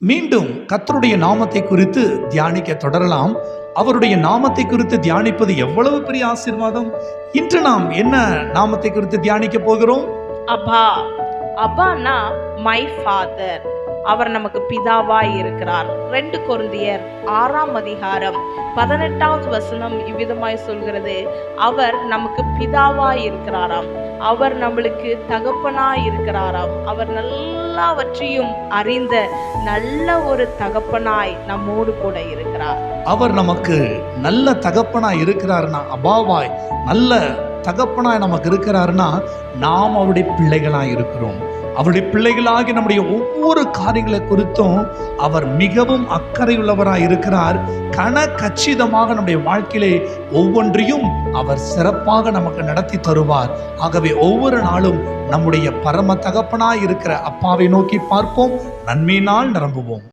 மீண்டும் கர்த்தருடைய நாமத்தை குறித்து தியானிக்க தொடரலாம். அவருடைய நாமத்தை குறித்து தியானிப்பது எவ்வளவு பெரிய ஆசீர்வாதம்? இன்று நாம் என்ன நாமத்தை குறித்து தியானிக்க போகிறோம்? அப்பா அப்பான்னா மை ஃபாதர் அவர் நமக்கு பிதாவாய் இருக்கிறார். ரெண்டு கொருந்தியர் ஆறாம் அதிகாரம் பதினெட்டாவது வசனம் இவ்விதமாய் சொல்கிறது. அவர் நமக்கு பிதாவாய் இருக்கிறாராம். அவர் நம்மளுக்கு தகப்பனாய் இருக்கிறாராம். அவர் எல்லாவற்றையும் அறிந்த நல்ல ஒரு தகப்பனாய் நம்மோடு கூட இருக்கிறார். அவர் நமக்கு நல்ல தகப்பனாய் இருக்கிறாருன்னா அபாவாய் நல்ல தகப்பனாய் நமக்கு இருக்கிறாருன்னா நாம் அவருடைய பிள்ளைகளாய் இருக்கிறோம். அவருடைய பிள்ளைகளாகி நம்முடைய ஒவ்வொரு காரியங்களை குறித்தும் அவர் மிகவும் அக்கறையுள்ளவராக இருக்கிறார். கன கச்சிதமாக நம்முடைய வாழ்க்கையிலே ஒவ்வொன்றையும் அவர் சிறப்பாக நமக்கு நடத்தி தருவார். ஆகவே ஒவ்வொரு நாளும் நம்முடைய பரம தகப்பனாய் இருக்கிற அப்பாவை நோக்கி பார்ப்போம். நன்மையினால் நிரம்புவோம்.